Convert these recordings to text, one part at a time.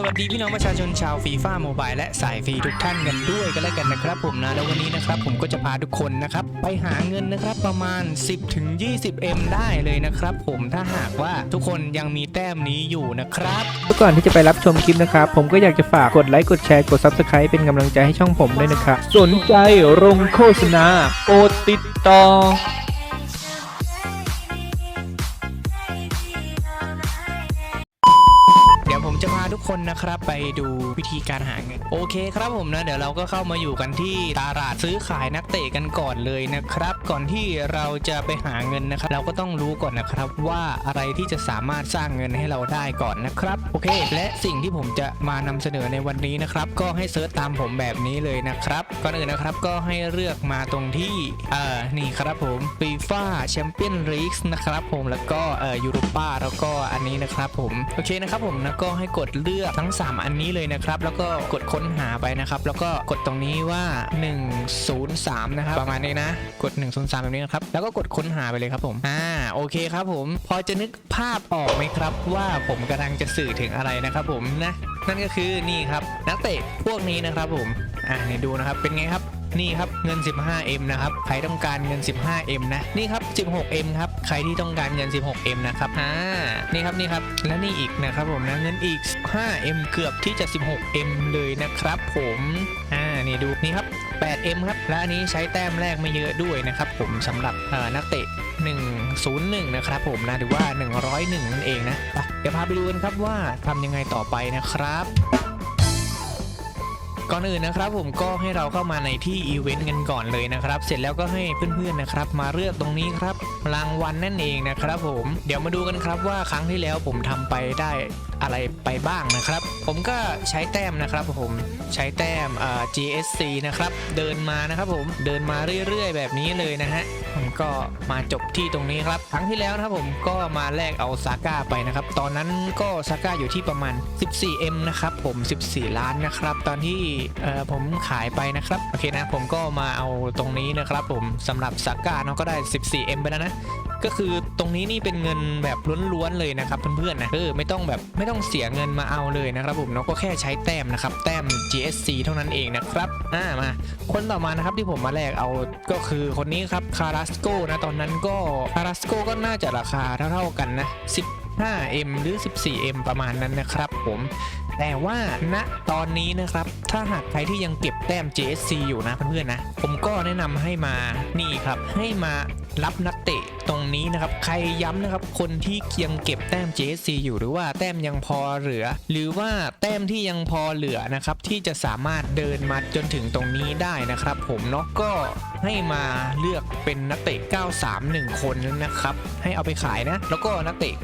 สวัสดีพี่น้องประชาชนชาวฟีฟ่าโมบายและสายฟรีทุกท่านกันด้วยกันแล้วกันนะครับผมนะแล้ววันนี้นะครับผมก็จะพาทุกคนนะครับไปหาเงินนะครับประมาณ 10ถึง 20 M ได้เลยนะครับ ผมถ้าหากว่าทุกคนยังมีแต้มนี้อยู่นะครับก่อนที่จะไปรับชมคลิปนะครับ ผมก็อยากจะฝากกดไลค์กดแชร์กด Subscribe เป็นกำลังใจให้ช่องผมด้วยนะครับสนใจลงโฆษณาโปรดติดต่อ นะครับ ไปดูวิธีการหาเงินโอเคครับผมนะเดี๋ยวเราก็เข้ามาอยู่กันที่ตลาดซื้อขายนักเตะกันก่อนเลยนะครับ ก่อนที่เราจะไปหาเงินนะครับ เราก็ต้องรู้ก่อนนะครับว่าอะไรที่จะสามารถสร้างเงินให้เราได้ก่อนนะครับโอเค และสิ่งที่ผมจะมานำเสนอในวันนี้นะครับ ก็ให้เซิร์ชตามผมแบบนี้เลยนะครับก่อนอื่นนะครับก็ให้เลือกมาตรงที่เอ่อนี่ครับผมฟีฟ่าแชมเปี้ยนลีกนะครับผมแล้วก็เอ่อยูโรป้าแล้วก็อันนี้นะครับผมโอเคนะครับผมนะก็ให้กดเลือกทั้ง3 อันนี้เลยนะครับ แล้วก็กดค้นหาไปนะครับ แล้วก็กดตรงนี้ว่า 103 นะครับ ประมาณนี้นะ กด 103 แบบนี้นะครับ แล้วก็กดค้นหาไปเลยครับผม อ่า โอเคครับผม พอจะนึกภาพออกไหมครับ ว่าผมกำลังจะสื่อถึงอะไรนะครับผมนะ นั่นก็คือนี่ครับ นักเตะพวกนี้นะครับผม อ่านี่ดูนะครับ เป็นไงครับ นี่ครับเงิน 15M นะครับ ใครต้องการเงิน 15M นะ นี่ครับ 16M ครับ ใครที่ต้องการเงิน 16M นะครับอ่านี่ครับนี่ครับ และนี่อีกนะครับผมนะเงินอีก 5M เกือบที่จะ 16M เลยนะครับผมอ่านี่ดูนี่ครับ 8M ครับ และอันนี้ใช้แต้มแรกไม่เยอะด้วยนะครับผมสำหรับเอ่อนักเตะ 101 นะครับผมนะหรือว่า 101 นั่นเองนะเดี๋ยวพาไปดูกันครับว่าทำยังไงต่อไปนะครับ ก่อนอื่นนะครับผมก็ให้เราเข้ามาในที่อีเวนต์กันก่อนเลยนะครับ เสร็จแล้วก็ให้เพื่อนๆนะครับ มาเลือกตรงนี้ครับรางวัลนั่นเองนะครับผมเดี๋ยวมาดูกันครับว่าครั้งที่แล้วผมทำไปได้ อะไรไปบ้างนะครับ ผมก็ใช้แต้มนะครับผมใช้แต้ม GSC นะครับ เดินมานะครับผมเดินมาเรื่อยๆ แบบนี้เลยนะฮะผมก็มาจบที่ตรงนี้ครับ ครั้งที่แล้วนะครับผมก็มาแลกเอาซาก้าไปนะครับ ตอนนั้นก็ซาก้าอยู่ที่ประมาณ 14M นะครับผม 14 ล้านนะครับ ตอนที่ผมขายไปนะครับ โอเคนะ ผมก็มาเอาตรงนี้นะครับผมสำหรับซาก้าเนาะก็ได้ 14M ไปแล้วนะ ก็คือตรงนี้นี่เป็นเงินแบบล้วนๆเลยนะครับเพื่อนๆนะเออไม่ต้องแบบไม่ต้องเสียเงินมาเอาเลยนะครับผมเนาะก็แค่ใช้แต้มนะครับแต้ม GSC เท่านั้นเองนะครับอ่ามาคนต่อมานะครับที่ผมมาแลกเอาก็คือคนนี้ครับคาราสโกนะตอนนั้นก็คาราสโกก็น่าจะราคาเท่าๆกันนะ 15M หรือ 14M ประมาณนั้นนะครับผม แต่ว่าณตอนนี้นะครับ ถ้าหากใครที่ยังเก็บแต้ม JSC อยู่นะเพื่อนๆนะ ผมก็แนะนำให้มานี่ครับ ให้มารับนักเตะตรงนี้นะครับ ใครย้ำนะครับ คนที่ยังเก็บแต้ม JSC อยู่หรือว่าแต้มยังพอเหลือ หรือว่าแต้มที่ยังพอเหลือนะครับ ที่จะสามารถเดินมาจนถึงตรงนี้ได้นะครับ ผมเนาะก็ให้มาเลือกเป็นนักเตะ 931 คนนะครับ ให้เอาไปขายนะ แล้วก็นักเตะ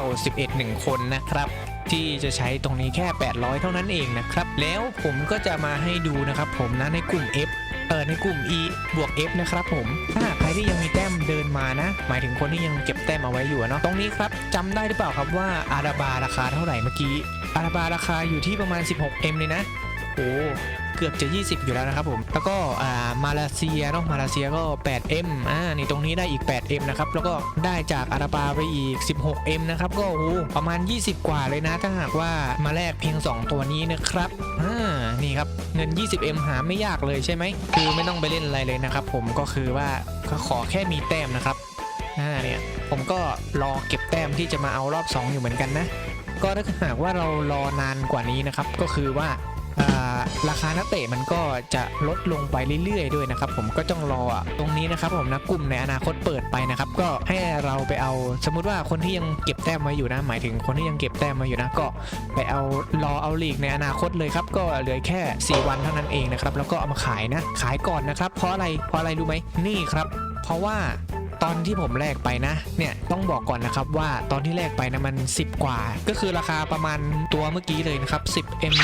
91 1 คนนะครับ ที่จะใช้ตรงนี้แค่ 800 เท่านั้นเองนะครับ แล้วผมก็จะมาให้ดูนะครับผมนะในกลุ่ม F เออในกลุ่ม E บวก F นะครับผม ถ้าหากใครที่ยังมีแต้มเดินมานะ หมายถึงคนที่ยังเก็บแต้มเอาไว้อยู่เนาะ ตรงนี้ครับจำได้หรือเปล่าครับว่าอาราบาราคาเท่าไหร่เมื่อกี้ อาราบาราคาอยู่ที่ประมาณ 16M เลยนะ โอ้ เกือบจะ 20 อยู่แล้วนะครับผม แล้วก็อ่ามาเลเซียเนาะมาเลเซียก็ 8M อ่านี่ตรงนี้ได้อีก 8M นะครับ แล้วก็ได้จากอาราบาไปอีก 16M นะครับ ก็โอ้โหประมาณ 20 กว่าเลยนะ ถ้าหากว่ามาแลกเพียง 2 ตัวนี้นะครับอ่านี่ครับเงิน 20M หาไม่ยากเลยใช่ไหม คือไม่ต้องไปเล่นอะไรเลยนะครับผมก็คือว่าขอแค่มีแต้มนะครับอ่าเนี่ยผมก็รอเก็บแต้มที่จะมาเอารอบ 2 อยู่เหมือนกันนะ ก็ถ้าหากว่าเรารอนานกว่านี้นะครับ ก็คือว่า ราคานักเตะมันก็จะลดลงไปเรื่อยๆด้วยนะครับผมก็ต้องรอตรงนี้นะครับผมนะกลุ่มในอนาคตเปิดไปนะครับก็ให้เราไปเอาสมมุติว่าคนที่ยังเก็บแต้มมาอยู่นะ หมายถึงคนที่ยังเก็บแต้มมาอยู่นะก็ไปเอารอเอาลีกในอนาคตเลยครับก็เหลือแค่ 4 วันเท่านั้นเองนะครับแล้วก็เอามาขายนะขายก่อนนะครับเพราะอะไรเพราะอะไรรู้ไหมนี่ครับ เพราะว่า ตอนที่ผมแลกไปนะเนี่ยต้องบอกก่อนนะครับว่าตอนที่แลกไปนะมัน 10 กว่า ก็คือราคาประมาณตัวเมื่อกี้เลยนะครับ 10M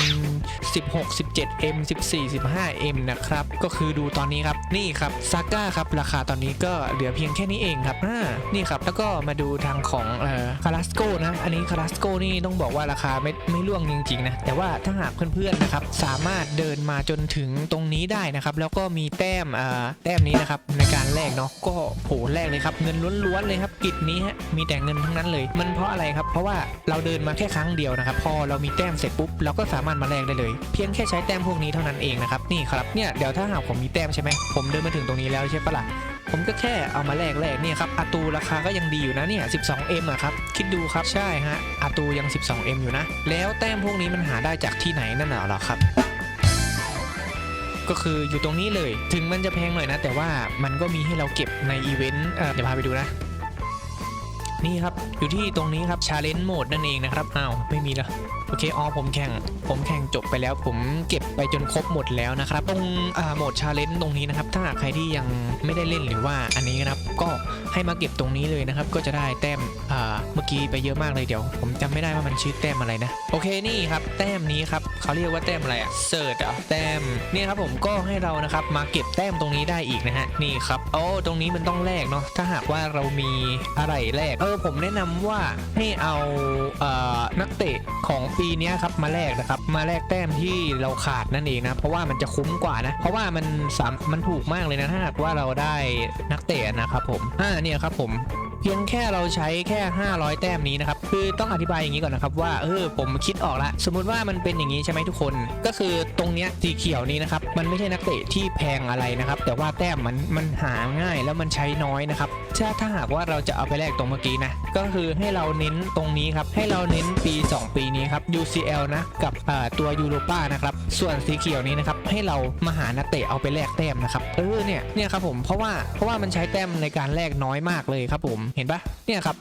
16 17M 14 15M นะครับก็คือดูตอนนี้ครับนี่ครับซาก้าครับราคาตอนนี้ก็เหลือเพียงแค่นี้เองครับอ่านี่ครับแล้วก็มาดูทางของเอ่อคาราสโกนะอันนี้คาราสโกนี่ต้องบอกว่าราคาไม่ไม่ร่วงจริงๆนะแต่ว่าถ้าหากเพื่อนๆนะครับสามารถเดินมาจนถึงตรงนี้ได้นะครับแล้วก็มีแต้มเอ่อแต้มนี้นะครับในการแลกเนาะก็โหแลกกเลยครับ เงินล้วนๆเลยครับกิจนี้ฮะมีแต่เงินทั้งนั้นเลย มันเพราะอะไรครับ เพราะว่าเราเดินมาแค่ครั้งเดียวนะครับ พอเรามีแต้มเสร็จปุ๊บเราก็สามารถมาแลกได้เลย เพียงแค่ใช้แต้มพวกนี้เท่านั้นเองนะครับนี่ครับเนี่ยเดี๋ยวถ้าหากผมมีแต้มใช่ไหมผมเดินมาถึงตรงนี้แล้วใช่ปะล่ะผมก็แค่เอามาแลกแลกเนี่ยครับอาตูราคาก็ยังดีอยู่นะเนี่ย 12M อะครับ คิดดูครับใช่ฮะอาตูยัง 12M อยู่นะ แล้วแต้มพวกนี้มันหาได้จากที่ไหนนั่นหรอครับ ก็คืออยู่ตรงนี้เลย ถึงมันจะแพงหน่อยนะ แต่ว่ามันก็มีให้เราเก็บในอีเวนต์เดี๋ยวพาไปดูนะนี่ครับ อยู่ที่ตรงนี้ครับชาเลนจ์โหมดนั่นเองนะครับอ้าวไม่มีละโอ เคอ๋อผมแข่ง ผมแข่งจบไปแล้ว ผมเก็บไปจนครบหมดแล้วนะครับ ตรงโหมดชาเลนจ์ตรงนี้นะครับ ถ้าใครที่ยังไม่ได้เล่นหรือว่าอันนี้นะครับ ก็ให้มาเก็บตรงนี้เลยนะครับ ก็จะได้แต้มเมื่อกี้ไปเยอะมากเลยเดี๋ยว ผมจำไม่ได้ว่ามันชื่อแต้มอะไรนะ โอเคนี่ครับ แต้มนี้ครับเขาเรียกว่าแต้มอะไรอะเสิร์ชอะแต้มเนี่ยครับผมก็ให้เรานะครับมาเก็บแต้มตรงนี้ได้อีกนะฮะนี่ครับโอ้ตรงนี้มันต้องแลกเนาะถ้าหากว่าเรามีอะไรแลกเออผมแนะนำว่าให้เอาเอ่อนักเตะของปีเนี้ยครับมาแลกนะครับมาแลกแต้มที่เราขาดนั่นเองนะเพราะว่ามันจะคุ้มกว่านะ เพราะว่ามันสามมันถูกมากเลยนะถ้าหากว่าเราได้นักเตะนะครับผมอ่าเนี่ยครับผมเพียงแค่เราใช้แค่ 500 แต้มนี้นะครับ คือต้องอธิบายอย่างนี้ก่อนนะครับว่าเออผมคิดออกละสมมุติว่ามันเป็นอย่างนี้ใช่ไหมทุกคน ก็คือตรงเนี้ยสีเขียวนี้นะครับมันไม่ใช่นักเตะที่แพงอะไรนะครับ แต่ว่าแต้มมันมันหาง่ายแล้วมันใช้น้อยนะครับถ้าถ้าหากว่าเราจะเอาไปแลกตรงเมื่อกี้นะก็คือให้เราเน้นตรงนี้ครับให้เราเน้นปี 2 ปีนี้ครับ UCL นะกับเอ่อตัวยูโรป้านะครับส่วนสีเขียวนี้นะครับ ให้เรามาหานักเตะเอาไปแลกแต้มนะครับเออเนี่ยเนี่ยครับผมเพราะว่าเพราะว่ามันใช้แต้มในการแลกน้อยมากเลยครับผมเห็นปะเนี่ยครับ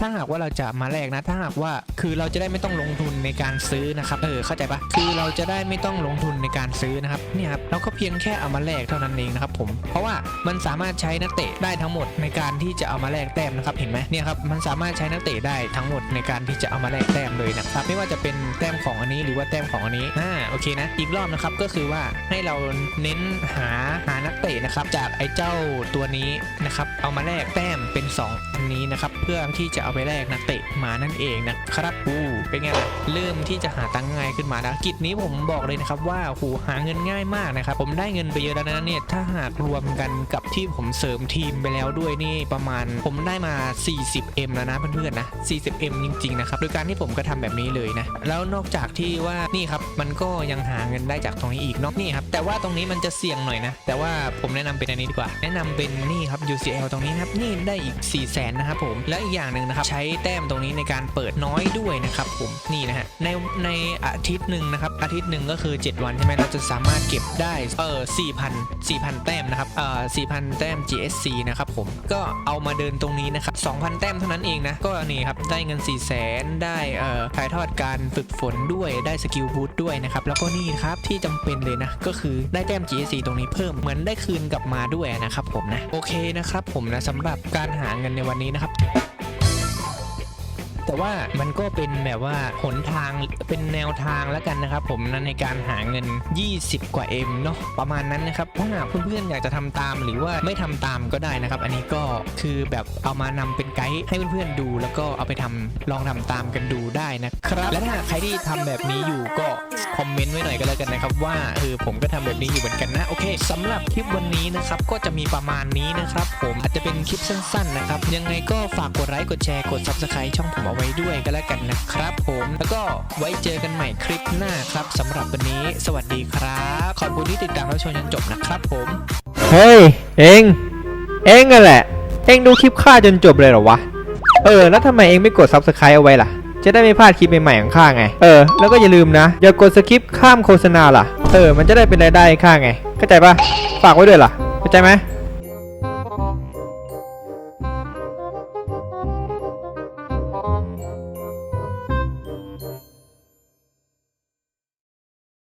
ถ้าหากว่าเราจะมาแลกนะถ้าหากว่าคือเราจะได้ไม่ต้องลงทุนในการซื้อนะครับเออเข้าใจปะคือเราจะได้ไม่ต้องลงทุนในการซื้อนะครับเนี่ยครับเราก็เพียงแค่เอามาแลกเท่านั้นเองนะครับผมเพราะว่ามันสามารถใช้นักเตะได้ทั้งหมดในการที่จะเอามาแลกแต้มนะครับเห็นไหมเนี่ยครับมันสามารถใช้นักเตะได้ทั้งหมดในการที่จะเอามาแลกแต้มเลยนะครับไม่ว่าจะเป็นแต้มของอันนี้หรือว่าแต้มของอันนี้อ่าโอเคนะอีกรอบนะครับก็คือว่าให้เราเน้นหาหานักเตะนะครับ จากไอ้เจ้าตัวนี้นะครับ เอามาแลกแต้มเป็น 2 อันนี้นะครับ เพื่อที่จะเอาไปแลกนักเตะมานั่นเองนะครับอูเป็นไงล่ะเริ่มที่จะหาตังค์ง่ายขึ้นมาแล้วกิจนี้ผมบอกเลยนะครับว่าโหหาเงินง่ายมากนะครับ ผมได้เงินไปเยอะแล้วนะเนี่ยถ้าหากรวมกันกับที่ผมเสริมทีมไปแล้วด้วยนี่ประมาณผมได้มา 40M แล้วนะเพื่อนๆนะ 40M จริงๆนะครับโดยการที่ผมก็ทำแบบนี้เลยนะแล้วนอกจากที่ว่านี่ครับมันก็ยังหาเงินได้จากตรงนี้อีกเนาะนี่ครับแต่ว่าตรงนี้มันจะเสี่ยงหน่อยนะ แต่ว่าผมแนะนำเป็นอันนี้ดีกว่า แนะนำเป็นนี่ครับ UCL ตรงนี้นะครับนี่ได้อีก 4 0 0 0 0นนะครับผมและอีกอย่างหนึ่งนะครับใช้แต้มตรงนี้ในการเปิดน้อยด้วยนะครับผมนี่นะฮะในในอาทิตย์หนึ่งนะครับอาทิตย์หนึ่งก็คือ 7 วันใช่ไหมเราจะสามารถเก็บได้เออ4,000 4,000 แต้มนะครับเอ่อ4,000 แต้ม GSC นะครับผมก็เอามาเดินตรงนี้นะครับ2,000 แต้มเท่านั้นเองนะก็นี่ครับได้เงิน 4 0 0 0 0 0ได้เอ่อถ่ายทอดการฝึกฝนด้วยได้สกิลบูทด้วยนะครับแล้วก็นี่ครับที่จำเป็นเลยนะก็คือได้แต้ม GSC ตรงนี้เพิ่มเหมือนได้คืนกลับมาด้วยนะครับผมนะ โอเคนะครับผมนะสำหรับการหาเงินในวันนี้นะครับ แต่ว่ามันก็เป็นแบบว่าหนทางเป็นแนวทางแล้วกันนะครับ ผมนะในการหาเงิน 20 กว่า M เนาะประมาณนั้นนะครับถ้าหากเพื่อนๆอยากจะทำตามหรือว่าไม่ทำตามก็ได้นะครับ อันนี้ก็คือแบบเอามานำเป็นไกด์ให้เพื่อนๆดู แล้วก็เอาไปทำลองทำตามกันดูได้นะครับ และถ้าหากใครที่ทำแบบนี้อยู่ก็คอมเมนต์ไว้หน่อยก็แล้วกันนะครับ ว่าเออผมก็ทำแบบนี้อยู่เหมือนกันนะโอเคสำหรับคลิปวันนี้นะครับก็จะมีประมาณนี้นะครับ ผมอาจจะเป็นคลิปสั้น ๆ นะครับ ยังไงก็ฝากกดไลค์กดแชร์กด subscribe ช่องผมเอาไว้ด้วยก็แล้วกันนะครับผม แล้วก็ไว้เจอกันใหม่คลิปหน้าครับสำหรับวันนี้ สวัสดีครับ ขอบคุณที่ติดตามรับชมจนจบนะครับผม เฮ้ย เอง เองนั่นแหละ เองดูคลิปข้าจนจบเลยเหรอวะ เออ แล้วทำไมเองไม่กด subscribe เอาไว้ล่ะ จะได้ไม่พลาดคลิปใหม่ๆของข้าไง เออ แล้วก็อย่าลืมนะ อย่ากดสคิปข้ามโฆษณาล่ะ เออ มันจะได้เป็นรายได้ให้ข้าไง เข้าใจปะฝากไว้ด้วยล่ะ เข้าใจไหม